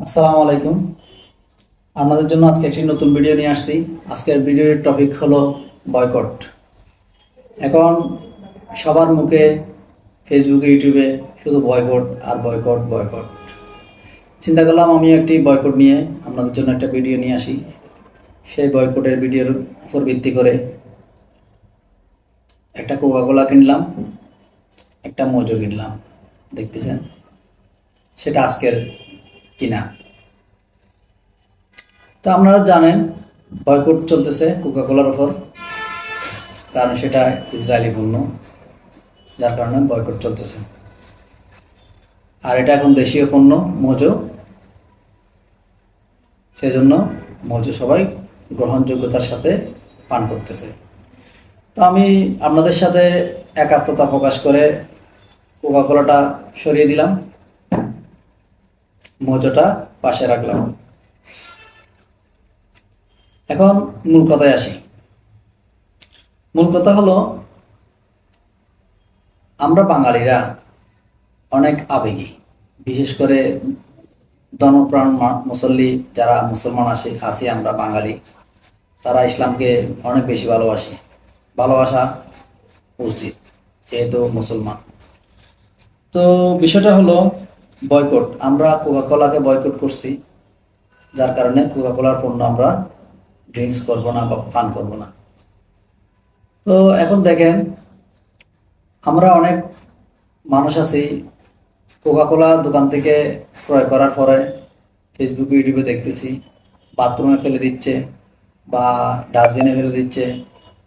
আসসালামু আলাইকুম। আপনাদের জন্য আজকে একটি নতুন ভিডিও নিয়ে আসছি। আজকের ভিডিওর টপিক হলো বয়কট এখন সবার মুখে ফেসবুকে ইউটিউবে শুধু বয়কট আর বয়কট বয়কট চিন্তা করলাম আমি একটি বয়কট নিয়ে আপনাদের জন্য একটা ভিডিও নিয়ে আসি। সেই বয়কটের ভিডিওর উপর ভিত্তি করে একটা কোকাকোলা কিনলাম, একটা মোজো কিনলাম। দেখতেছেন? সেটা আজকের কিনা। তো আপনারা জানেন, বয়কট চলতেছে কোকাকোলার ওপর, কারণ সেটা ইসরায়েলি পণ্য, যার কারণে বয়কট চলতেছে। আর এটা এখন দেশীয় পণ্য, মোজো। সেজন্য মোজো সবাই গ্রহণযোগ্যতার সাথে পান করতেছে। তো আমি আপনাদের সাথে একাত্মতা প্রকাশ করে কোকাকোলাটা সরিয়ে দিলাম। মোজোটা পাশে রাখলাম। এখন মূল কথায় আসি। মূল কথা হলো, আমরা বাঙালিরা অনেক আবেগী। বিশেষ করে ধনপ্রাণ মা- মুসল্লি যারা মুসলমান আসে আছি আমরা বাঙালি, তারা ইসলামকে অনেক বেশি ভালোবাসে। ভালোবাসা উচিত, যেহেতু মুসলমান। তো বিষয়টা হলো বয়কট। আমরা কোকাকোলাকে বয়কট করছি, যার কারণে কোকাকোলার পণ্য আমরা ড্রিঙ্কস করব না বা পান করব না। তো এখন দেখেন, আমরা অনেক মানুষ আছি কোকাকোলা দোকান থেকে ক্রয় করার পরে ফেসবুক ইউটিউবে দেখতেছি বাথরুমে ফেলে দিচ্ছে বা ডাস্টবিনে ফেলে দিচ্ছে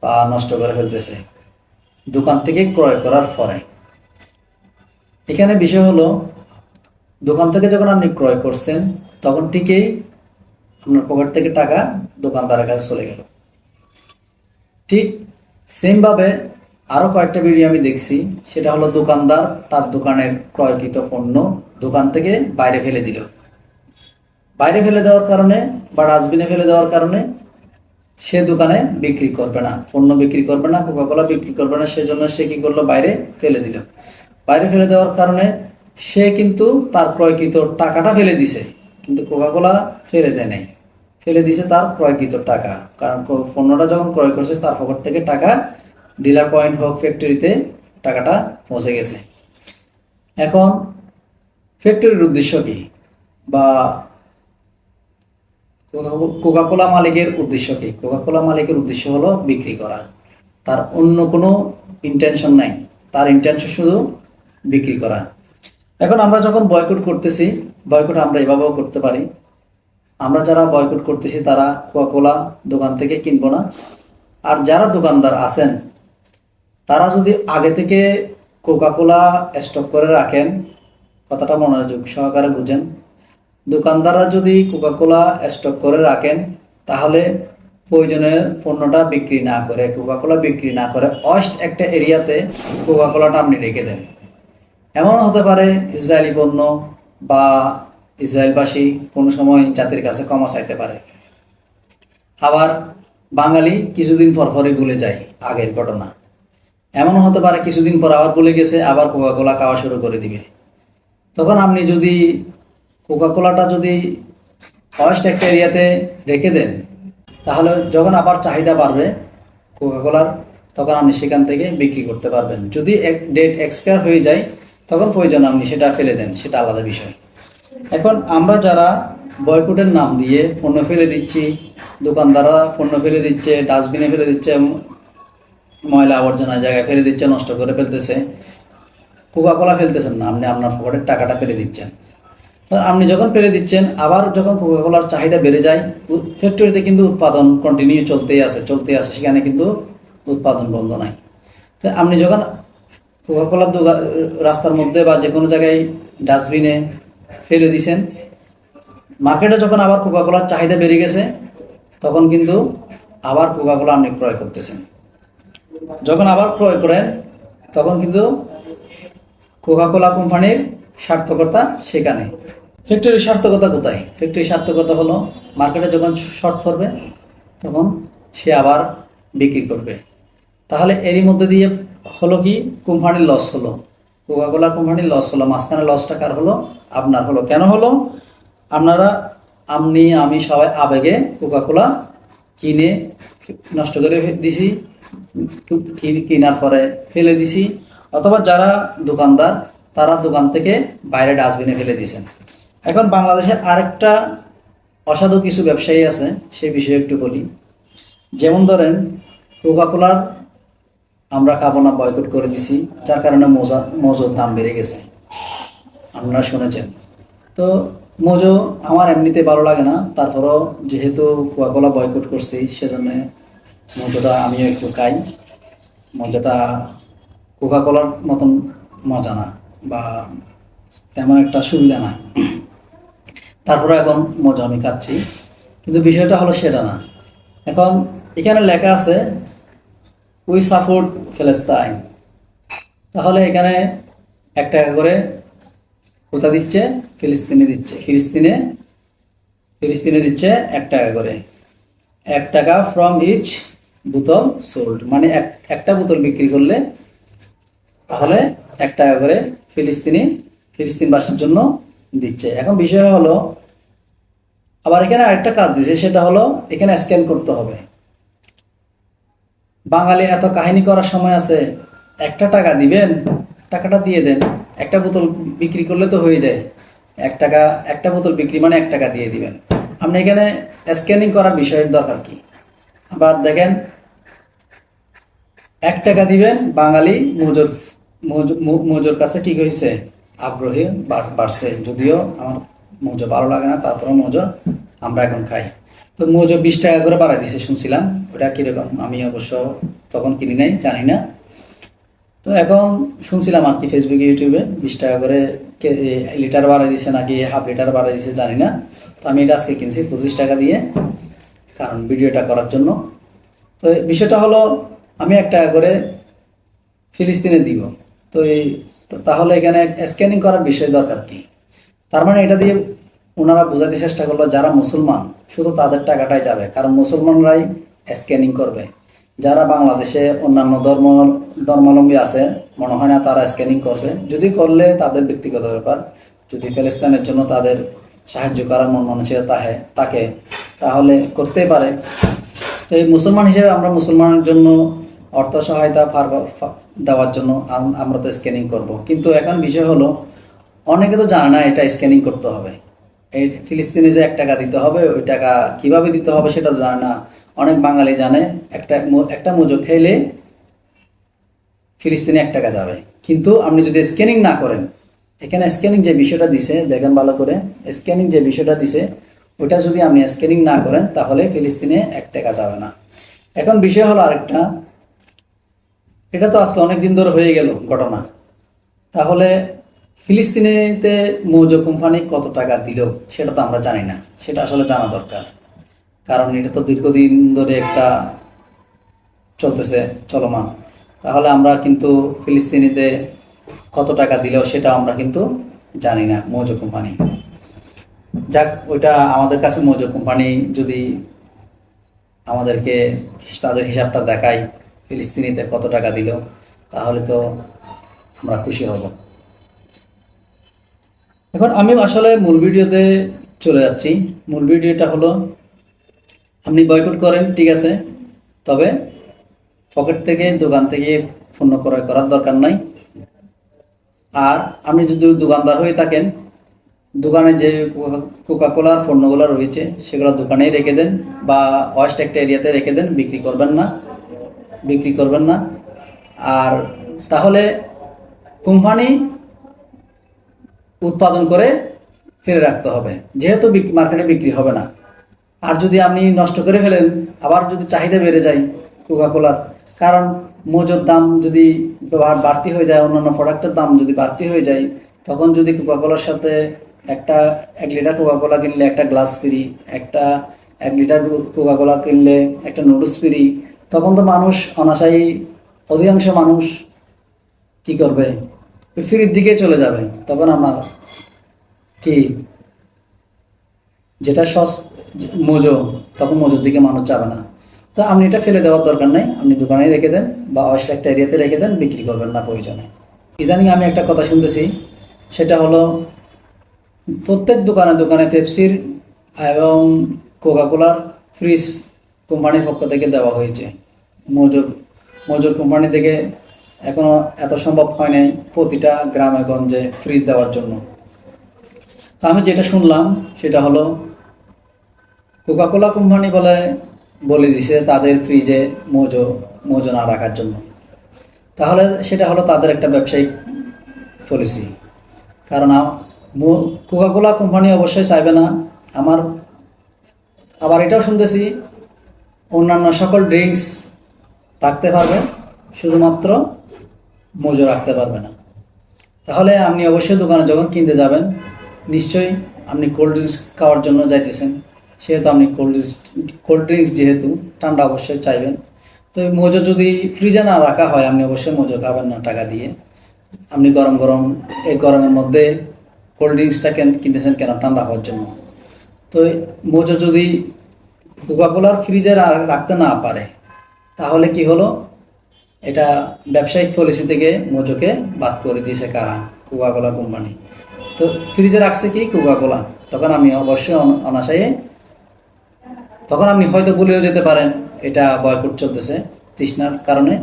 বা নষ্ট করে ফেলতেছে। দোকান থেকে ক্রয় করার পরে। এখানে বিষয় হলো দোকান থেকে যখন আপনি ক্রয় করছেন, তখন ঠিকই আপনার পকেট থেকে টাকা দোকানদারের কাছে চলে গেল। ঠিক সেমভাবে আরও কয়েকটা ভিডিও আমি দেখছি। সেটা হলো দোকানদার তার দোকানের ক্রয়কৃত পণ্য দোকান থেকে বাইরে ফেলে দিল। বাইরে ফেলে দেওয়ার কারণে বা ডাস্টবিনে ফেলে দেওয়ার কারণে সে দোকানে বিক্রি করবে না, পণ্য বিক্রি করবে না কোকাকোলা বিক্রি করবে না, সেজন্য সে কি করল? বাইরে ফেলে দিল। বাইরে ফেলে দেওয়ার কারণে সে কিন্তু তার ক্রয়কৃত টাকাটা ফেলে দিছে। কিন্তু কোকাকোলা ফেলে দেয় নাই। ফেলে দিছে তার ক্রয়কৃত টাকা। কারণ পণ্যটা যখন ক্রয় করছে, তার পকেট থেকে টাকা ডিলার পয়েন্ট হোক, ফ্যাক্টরিতে টাকাটা পৌঁছে গেছে। এখন ফ্যাক্টরির উদ্দেশ্য কি? বা কোকাকোলা মালিকের উদ্দেশ্য কি? কোকাকোলা মালিকের উদ্দেশ্য হলো বিক্রি করা। তার অন্য কোনো ইন্টেনশন নাই। তার ইন্টেনশন শুধু বিক্রি করা। এখন আমরা যখন বয়কট করতেছি বয়কট আমরা এভাবেও করতে পারি। আমরা যারা বয়কট করতেছি, তারা কোকাকোলা দোকান থেকে কিনবো না। আর যারা দোকানদার আছেন, তারা যদি আগে থেকে কোকাকোলা স্টক করে রাখেন, কথাটা মনোযোগ সহকারে বুঝেন। দোকানদাররা যদি কোকাকোলা স্টক করে রাখেন, তাহলে প্রয়োজনে পণ্যটা বিক্রি না করে কোকাকোলা বিক্রি না করে অস্ট একটা এরিয়াতে কোকাকোলাটা আপনি রেখে দেন। এমন হতে পারে ইসরায়েলি পণ্য বা ইসরায়েলবাসী কোনো সময় জাতির কাছে ক্ষমা চাইতে পারে। আবার বাঙালি কিছুদিন পর পরই ভুলে যায় আগের ঘটনা। এমন হতে পারে কিছুদিন পর আবার ভুলে গেছে, আবার কোকাকোলা খাওয়া শুরু করে দিবে। তখন আপনি যদি কোকাকোলাটা যদি ফরেস্ট একটা এরিয়াতে রেখে দেন, তাহলে যখন আবার চাহিদা বাড়বে কোকাকোলার, তখন আপনি সেখান থেকে বিক্রি করতে পারবেন। যদি এক ডেট এক্সপায়ার হয়ে যায় তখন প্রয়োজন আপনি সেটা ফেলে দেন, সেটা আলাদা বিষয়। এখন আমরা যারা বয়কটের নাম দিয়ে পণ্য ফেলে দিচ্ছি, দোকানদাররা পণ্য ফেলে দিচ্ছে, ডাস্টবিনে ফেলে দিচ্ছে, ময়লা আবর্জনা জায়গায় ফেলে দিচ্ছে, নষ্ট করে ফেলতেছে কোকা কোকাকোলা ফেলতেছেন না, আপনি আপনার পকেটের টাকাটা ফেলে দিচ্ছেন। আপনি যখন ফেলে দিচ্ছেন, আবার যখন কোকা কোকাকোলার চাহিদা বেড়ে যায় ফ্যাক্টরিতে কিন্তু উৎপাদন কন্টিনিউ চলতেই আছে চলতেই আছে, সেখানে কিন্তু উৎপাদন বন্ধ নাই। তো আপনি যখন কোকাকোলার রাস্তার মধ্যে বা যে কোনো জায়গায় ডাস্টবিনে ফেলে দিছেন। মার্কেটে যখন আবার কোকাকোলার চাহিদা বেড়ে গেছে, তখন কিন্তু আবার কোকাকোলা আপনি ক্রয় করতেছেন। যখন আবার ক্রয় করেন, তখন কিন্তু কোকাকোলা কোম্পানির সার্থকতা সেখানে। ফ্যাক্টরির সার্থকতা কোথায়? ফ্যাক্টরির সার্থকতা হলো মার্কেটে যখন শর্ট পড়বে তখন সে আবার বিক্রি করবে। তাহলে এরই মধ্যে দিয়ে হলো কি? কোম্পানির লস হলো। কোকাকোলা কোম্পানির লস হলো। মাঝখানে লসটা কার হলো? আপনার হলো। কেন হলো? আপনারা, আপনি, আমি সবাই আবেগে কোকাকোলা কিনে নষ্ট করে দিছি কেনার পরে ফেলে দিছি। অথবা যারা দোকানদার, তারা দোকান থেকে বাইরে ডাস্টবিনে ফেলে দিছেন এখন বাংলাদেশে আরেকটা অসাধু কিছু ব্যবসায়ী আছে সেই বিষয়ে একটু বলি। যেমন ধরেন কোকাকোলার আমরা খাব না বয়কট করে দিছি। যার কারণে মোজা, মোজোর দাম বেড়ে গেছে। আপনারা শুনেছেন। তো মোজো আমার এমনিতে ভালো লাগে না। তারপরও যেহেতু কোকাকোলা বয়কট করছি, সেজন্য মোজোটা আমিও একটু খাই। মজাটা কোকাকোলার মতন মজা না, বা তেমন একটা সুবিধা না। তারপরে এখন মজা আমি খাচ্ছি। কিন্তু বিষয়টা হলো সেটা না। এখন এখানে লেখা আছে উই সাপোর্ট ফেলেস্তাইন তাহলে এখানে এক টাকা করে কোথা দিচ্ছে? ফিলিস্তিনে দিচ্ছে। ফিলিস্তিনে ফিলিস্তিনে দিচ্ছে এক টাকা করে। এক টাকা ফ্রম ইচ বোতল সোল্ড মানে এক, একটা বোতল বিক্রি করলে তাহলে এক টাকা করে ফিলিস্তিনি, ফিলিস্তিনবাসীর জন্য দিচ্ছে। এখন বিষয় হলো, আবার এখানে আরেকটা কাজ দিচ্ছে সেটা হলো এখানে স্ক্যান করতে হবে। বাঙালি, এত কাহিনী করার সময় আছে, একটা টাকা দিবেন, টাকাটা দিয়ে দেন, একটা বোতল বিক্রি করলে তো হয়ে যায়। এক টাকা, একটা বোতল বিক্রি মানে এক টাকা দিয়ে দিবেন। আপনি এখানে স্ক্যানিং করার বিষয়ের দরকার কি? আবার দেখেন, এক টাকা দিবেন, বাঙালি মজুর, মজু- মজুর কাছে ঠিক হয়েছে। আগ্রহী বাড়- বাড়ছে, যদিও আমার মজো ভালো লাগে না তারপরে মজো আমরা এখন খাই। তো মজো বিশ টাকা করে বাড়াই দিছে, শুনছিলাম। ওটা কীরকম? আমি অবশ্য তখন কিনি নাই, জানি না। তো এখন শুনছিলাম আর কি ফেসবুকে ইউটিউবে বিশ টাকা করে লিটার বাড়াই দিছে নাকি হাফ লিটার বাড়াই দিছে, জানি না। তো আমি এটা আজকে কিনছি পঁচিশ টাকা দিয়ে, কারণ ভিডিওটা করার জন্য। তো বিষয়টা হলো, আমি এক টাকা করে ফিলিস্তিনে দিব। তো এই তাহলে এখানে স্ক্যানিং করার বিষয় দরকার কি? তার মানে এটা দিয়ে ওনারা বোঝাতে চেষ্টা করল, যারা মুসলমান, শুধু তাদের টাকাটাই যাবে, কারণ মুসলমানরাই স্ক্যানিং করবে। যারা বাংলাদেশে অন্যান্য ধর্ম, ধর্মাবলম্বী আছে, মনে হয় না তারা স্ক্যানিং করবে। যদি করলে তাদের ব্যক্তিগত ব্যাপার, যদি ফিলিস্তিনের জন্য তাদের সাহায্য করার মন মানসিকতা তাহে, তাকে, তাহলে করতেই পারে। তো এই মুসলমান হিসেবে আমরা মুসলমানের জন্য অর্থ সহায়তা দেওয়ার জন্য আমরা তো স্ক্যানিং করব। কিন্তু এখন বিষয় হলো, অনেকে তো জানে না এটা স্ক্যানিং করতে হবে। এই ফিলিস্তিনে যে এক টাকা দিতে হবে, ওই টাকা কীভাবে দিতে হবে সেটা জানে না। অনেক বাঙালি জানে, একটা একটা মুজো খেলে ফিলিস্তিনে এক টাকা যাবে। কিন্তু আপনি যদি স্ক্যানিং না করেন, এখানে স্ক্যানিং যে বিষয়টা দিছে, দেখেন ভালো করে স্ক্যানিং যে বিষয়টা দিছে ওটা যদি আপনি স্ক্যানিং না করেন, তাহলে ফিলিস্তিনে এক টাকা যাবে না। এখন বিষয় হলো আরেকটা, এটা তো আজকে অনেক দিন ধরে হয়ে গেল ঘটনা। তাহলে ফিলিস্তিনেতে মৌজ কোম্পানি কত টাকা দিল, সেটা তো আমরা জানি না। সেটা আসলে জানা দরকার। কারণ এটা তো দীর্ঘদিন ধরে একটা চলতেছে, চলমান। তাহলে আমরা কিন্তু ফিলিস্তিনিতে কত টাকা দিলেও সেটা আমরা কিন্তু জানি না মৌজ কোম্পানি। যাক, ওইটা আমাদের কাছে মৌজ কোম্পানি যদি আমাদেরকে তাদের হিসাবটা দেখায় ফিলিস্তিনিতে কত টাকা দিল, তাহলে তো আমরা খুশি হব। এখন আমি আসলে মূল ভিডিওতে চলে যাচ্ছি। মূল ভিডিওটা হলো, আপনি বয়কট করেন, ঠিক আছে, তবে পকেট থেকে, দোকান থেকে পণ্য ক্রয় করার দরকার নাই। আর আপনি যদি দোকানদার হয়ে থাকেন, দোকানে যে কোকা কোলার পণ্যগুলো রয়েছে, সেগুলো দোকানেই রেখে দেন বা ওয়েস্ট একটা এরিয়াতে রেখে দেন, বিক্রি করবেন না, বিক্রি করবেন না। আর তাহলে কোম্পানি উৎপাদন করে ফেলে রাখতে হবে। যেহেতু মার্কেটে বিক্রি হবে না। আর যদি আপনি নষ্ট করে ফেলেন, আবার যদি চাহিদা বেড়ে যায় কোকা কোলার কারণ মজুর দাম যদি বাড়তি হয়ে যায়, অন্যান্য প্রোডাক্টের দাম যদি বাড়তি হয়ে যায়, তখন যদি কোকা কোলার সাথে একটা এক লিটার কোকা কোলা কিনলে একটা গ্লাস ফ্রি একটা এক লিটার কোকা কোলা কিনলে একটা নুডলস ফ্রি তখন তো মানুষ অনাশায়ী, অধিকাংশ মানুষ কি করবে? ফ্রির দিকে চলে যাবে। তখন আমার কি? যেটা সস মজো, তখন মজোর দিকে মানুষ যাবে না। তো আপনি এটা ফেলে দেওয়ার দরকার নেই। আপনি দোকানে রেখে দেন বা ওয়েস্ট একটা এরিয়াতে রেখে দেন, বিক্রি করবেন না প্রয়োজনে। ইদানিং আমি একটা কথা শুনতেছি, সেটা হলো প্রত্যেক দোকানে দোকানে পেপসির এবং কোকাকোলার ফ্রিজ কোম্পানির পক্ষ থেকে দেওয়া হয়েছে। মজুর মজুর কোম্পানি থেকে এখনও এত সম্ভব হয় নাই প্রতিটা গ্রামে গঞ্জে ফ্রিজ দেওয়ার জন্য। তো আমি যেটা শুনলাম, সেটা হলো কোকাকোলা কোম্পানি বলে বলে দিছে তাদের ফ্রিজে মজো মজো না রাখার জন্য। তাহলে সেটা হলো তাদের একটা ব্যবসায়িক পলিসি কারণ কোকাকোলা কোম্পানি অবশ্যই চাইবে না। আমার, আবার এটাও শুনতেছি, অন্যান্য সকল ড্রিঙ্কস রাখতে পারবে, শুধুমাত্র মজো রাখতে পারবে না। তাহলে আপনি অবশ্যই দোকানে যখন কিনতে যাবেন নিশ্চয়ই আপনি কোল্ড ড্রিঙ্কস খাওয়ার জন্য যাইতেছেন। সেহেতু আপনি কোল্ড ড্রিঙ্কস কোল্ড ড্রিঙ্কস যেহেতু, ঠান্ডা অবশ্যই চাইবেন। তো মোজো যদি ফ্রিজে না রাখা হয়, আপনি অবশ্যই মোজো খাবেন না টাকা দিয়ে। আপনি গরম গরম, এই গরমের মধ্যে কোল্ড ড্রিঙ্কসটা কেন কিনতেছেন কেন? ঠান্ডা হওয়ার জন্য। তো মোজো যদি কোকাকোলার ফ্রিজে রাখতে না পারে, তাহলে কি হলো? এটা ব্যবসায়িক পলিসি থেকে মোজোকে বাদ করে দিয়েছে কারা? কোকাকোলা কোম্পানি তো ফ্রিজে রাখছে কি? কোকাকোলা তখন আমি অবশ্যই অন- অনাশয়ে। তখন আপনি হয়তো বলেও যেতে পারেন, এটা বয়কট চলতেছে তৃষ্ণার কারণে।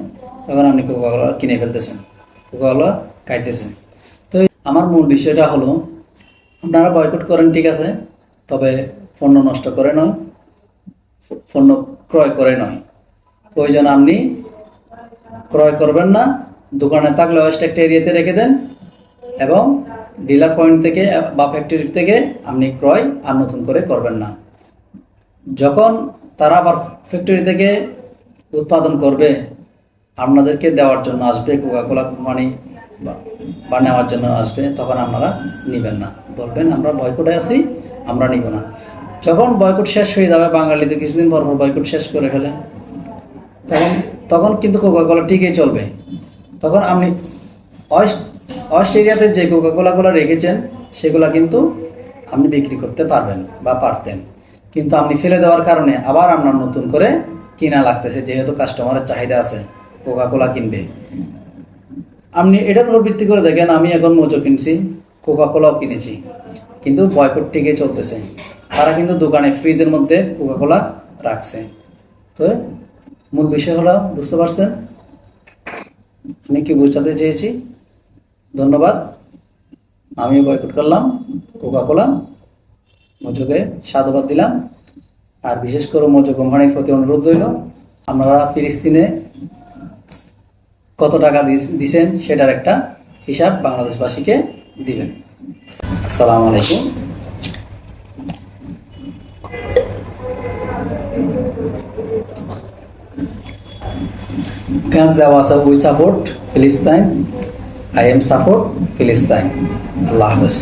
তখন আপনি কোকাকোলা কিনে ফেলতেছেন কোকা কোলা খাইতেছেন। তো আমার মূল বিষয়টা হলো, আপনারা বয়কট করেন, ঠিক আছে, তবে পণ্য নষ্ট করে নয়, পণ্য ক্রয় করে নয়। প্রয়োজন আপনি ক্রয় করবেন না, দোকানে থাকলে ওয়েস্ট একটা এরিয়াতে রেখে দেন এবং ডিলার পয়েন্ট থেকে, বা ফ্যাক্টরি থেকে আপনি ক্রয় আর নতুন করে করবেন না। যখন তারা আবার ফ্যাক্টরি থেকে উৎপাদন করবে, আপনাদেরকে দেওয়ার জন্য আসবে কোকাকোলা কোম্পানি বা- নেওয়ার জন্য আসবে, তখন আপনারা নেবেন না। বলবেন, আমরা বয়কটে আছি, আমরা নিব না। যখন বয়কট শেষ হয়ে যাবে, বাঙালিতে কিছুদিন পর পর বয়কট শেষ করে ফেলে। তখন তখন কিন্তু কোকাকোলা ঠিকই চলবে। তখন আপনি ওয়েস্ট ওয়েস্ট এরিয়াতে যে কোকাকোলাগুলো রেখেছেন, সেগুলো কিন্তু আপনি বিক্রি করতে পারবেন বা পারতেন। কিন্তু আপনি ফেলে দেওয়ার কারণে আবার আপনার নতুন করে কিনা লাগতেছে, যেহেতু কাস্টমারের চাহিদা আছে কোকাকোলা কিনবে। আপনি এটার উপর ভিত্তি করে দেখেন, আমি এখন মোজো কিনছি কোকাকোলাও কিনেছি, কিন্তু বয়কট টিকে চলতেছে। তারা কিন্তু দোকানে ফ্রিজের মধ্যে কোকাকোলা রাখছে। তো মূল বিষয় হলো, বুঝতে পারছেন? আমি কি বোঝাতে চেয়েছি? ধন্যবাদ। আমি বয়কট করলাম কোকা কোলা মজুকে সাধুবাদ দিলাম। আর বিশেষ করে মজু কোম্পানির প্রতি অনুরোধ রইল, আপনারা ফিলিস্তিনে কত টাকা দিছেন সেটার একটা হিসাব বাংলাদেশবাসীকে দিবেন। আসসালামু আলাইকুম। এখানে দেওয়া উই সাপোর্ট ফিলিস্তাইন আই এম সাপোর্ট ফিলিস্তাইন আল্লাহ হাফেজ